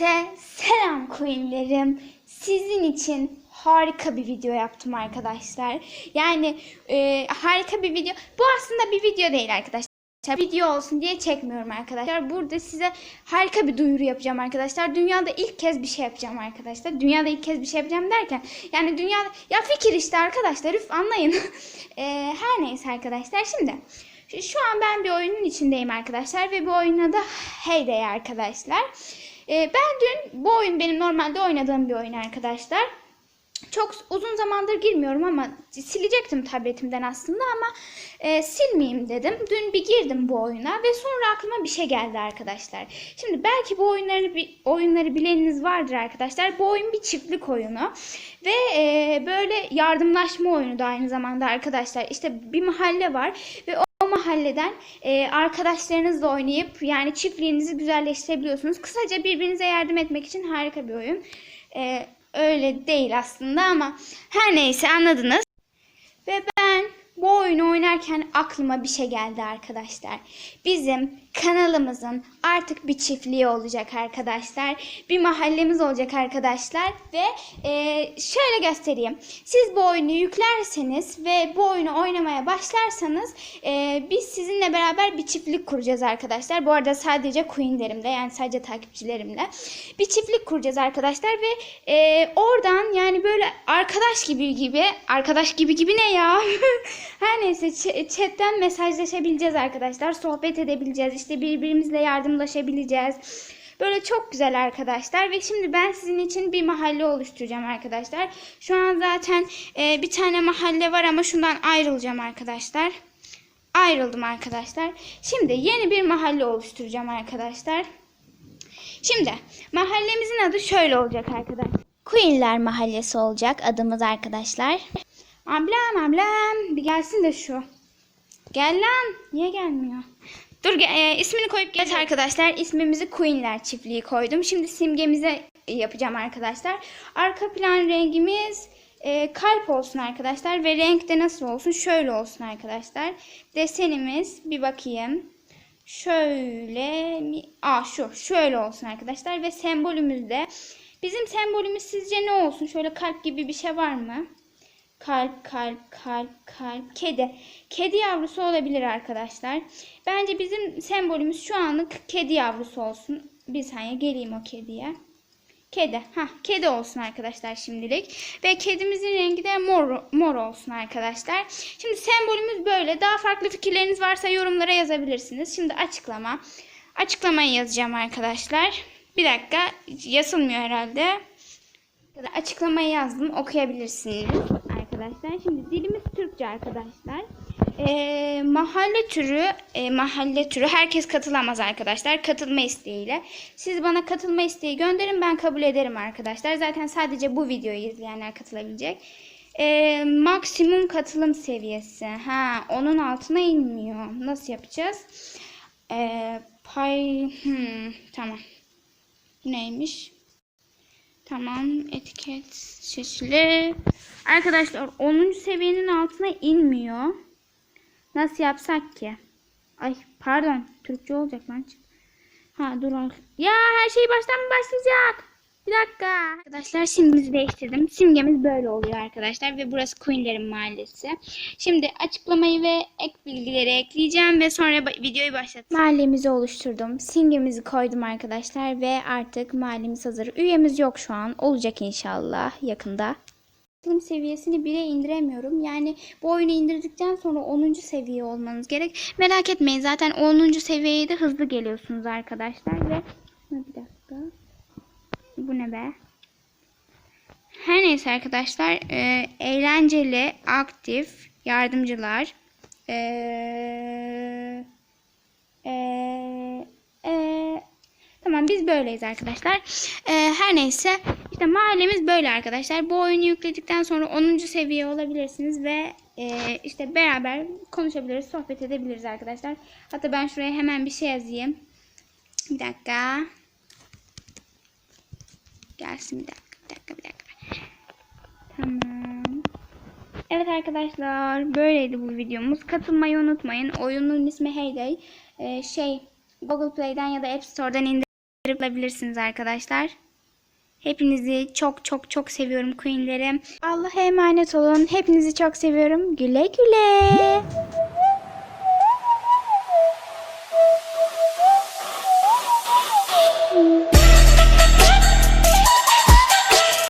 Herkese selam coinlerim. Sizin için harika bir video yaptım arkadaşlar. Yani e, harika bir video. Bu aslında bir video değil arkadaşlar. Video olsun diye çekmiyorum arkadaşlar. Burada size harika bir duyuru yapacağım arkadaşlar. Dünyada ilk kez bir şey yapacağım arkadaşlar. Dünyada ilk kez bir şey yapacağım derken yani dünyada ya fikir işte arkadaşlar üf anlayın. E, her neyse arkadaşlar şimdi şu- an ben bir oyunun içindeyim arkadaşlar ve bu oyunun adı Heyday arkadaşlar. Ee, ben dün bu oyun benim normalde oynadığım bir oyun arkadaşlar. Çok uzun zamandır girmiyorum ama silecektim tabletimden aslında ama e, silmeyeyim dedim. Dün bir girdim bu oyuna ve sonra aklıma bir şey geldi arkadaşlar. Şimdi belki bu oyunları oyunları bileniniz vardır arkadaşlar. Bu oyun bir çiftlik oyunu ve e, böyle yardımlaşma oyunu da aynı zamanda arkadaşlar. İşte bir mahalle var ve o mahalleden e, arkadaşlarınızla oynayıp yani çiftliğinizi güzelleştirebiliyorsunuz. Kısaca birbirinize yardım etmek için harika bir oyun. E, öyle değil aslında ama her neyse anladınız. Ve ben bu oyunu oynarken aklıma bir şey geldi arkadaşlar. Bizim kanalımızın artık bir çiftliği olacak arkadaşlar. Bir mahallemiz olacak arkadaşlar. Ve e, şöyle göstereyim. Siz bu oyunu yüklerseniz ve bu oyunu oynamaya başlarsanız e, biz sizinle beraber bir çiftlik kuracağız arkadaşlar. Bu arada sadece Queen'lerimle yani sadece takipçilerimle. Bir çiftlik kuracağız arkadaşlar ve e, oradan yani böyle arkadaş gibi gibi arkadaş gibi gibi ne ya? Her neyse chatten mesajlaşabileceğiz arkadaşlar. Sohbet edebileceğiz. İşte birbirimizle yardımlaşabileceğiz. Böyle çok güzel arkadaşlar ve şimdi ben sizin için bir mahalle oluşturacağım arkadaşlar. Şu an zaten e, bir tane mahalle var ama şundan ayrılacağım arkadaşlar. Ayrıldım arkadaşlar. Şimdi yeni bir mahalle oluşturacağım arkadaşlar. Şimdi mahallemizin adı şöyle olacak arkadaşlar. Queenler Mahallesi olacak adımız arkadaşlar. Ablam ablam bir gelsin de şu. Gel lan. Niye gelmiyor? Dur e, ismini koyup geç arkadaşlar. İsmimizi Queenler çiftliği koydum. Şimdi simgemize yapacağım arkadaşlar. Arka plan rengimiz e, kalp olsun arkadaşlar. Ve renk de nasıl olsun? Şöyle olsun arkadaşlar. Desenimiz bir bakayım. Şöyle mi? Aa şu. Şöyle olsun arkadaşlar. Ve sembolümüz de bizim sembolümüz sizce ne olsun? Şöyle kalp gibi bir şey var mı? Kalp, kalp, kalp, kalp. Kedi. Kedi yavrusu olabilir arkadaşlar. Bence bizim sembolümüz şu anlık kedi yavrusu olsun. Bir saniye geleyim o kediye. Kedi. Ha, kedi olsun arkadaşlar şimdilik. Ve kedimizin rengi de mor, mor olsun arkadaşlar. Şimdi sembolümüz böyle. Daha farklı fikirleriniz varsa yorumlara yazabilirsiniz. Şimdi açıklama. Açıklamayı yazacağım arkadaşlar. Bir dakika. Yazılmıyor herhalde. Açıklamayı yazdım. Okuyabilirsiniz arkadaşlar. Şimdi dilimiz Türkçe arkadaşlar. Ee, mahalle türü, e, mahalle türü herkes katılamaz arkadaşlar. Katılma isteğiyle. Siz bana katılma isteği gönderin ben kabul ederim arkadaşlar. Zaten sadece bu videoyu izleyenler katılabilecek. Ee, maksimum katılım seviyesi. Ha, onun altına inmiyor. Nasıl yapacağız? Ee, pay, hmm, tamam. Neymiş? Tamam etiket seçili. Arkadaşlar 10. seviyenin altına inmiyor. Nasıl yapsak ki? Ay pardon Türkçe olacak lan. Ha dur. Ya her şey baştan mı başlayacak? Bir dakika. Arkadaşlar simgemizi değiştirdim. Simgemiz böyle oluyor arkadaşlar ve burası Queenlerin mahallesi. Şimdi açıklamayı ve ek bilgileri ekleyeceğim ve sonra videoyu başlatacağım. Mahallemizi oluşturdum. Simgemizi koydum arkadaşlar ve artık mahallemiz hazır. Üyemiz yok şu an. Olacak inşallah yakında. Katılım seviyesini 1'e indiremiyorum. Yani bu oyunu indirdikten sonra 10. seviye olmanız gerek. Merak etmeyin zaten 10. seviyeye de hızlı geliyorsunuz arkadaşlar ve bir dakika. Bu ne be? Her neyse arkadaşlar e, eğlenceli, aktif, yardımcılar e, e, e, Tamam biz böyleyiz arkadaşlar. E, her neyse işte mahallemiz böyle arkadaşlar. Bu oyunu yükledikten sonra 10. seviye olabilirsiniz ve e, işte beraber konuşabiliriz, sohbet edebiliriz arkadaşlar. Hatta ben şuraya hemen bir şey yazayım. Bir dakika. Gelsin bir dakika, bir dakika, bir dakika. Tamam. Evet arkadaşlar böyleydi bu videomuz. Katılmayı unutmayın. Oyunun ismi Heyday. Ee, şey Google Play'den ya da App Store'dan indir. bulabilirsiniz arkadaşlar. Hepinizi çok çok çok seviyorum Queen'lerim. Allah'a emanet olun. Hepinizi çok seviyorum. Güle güle.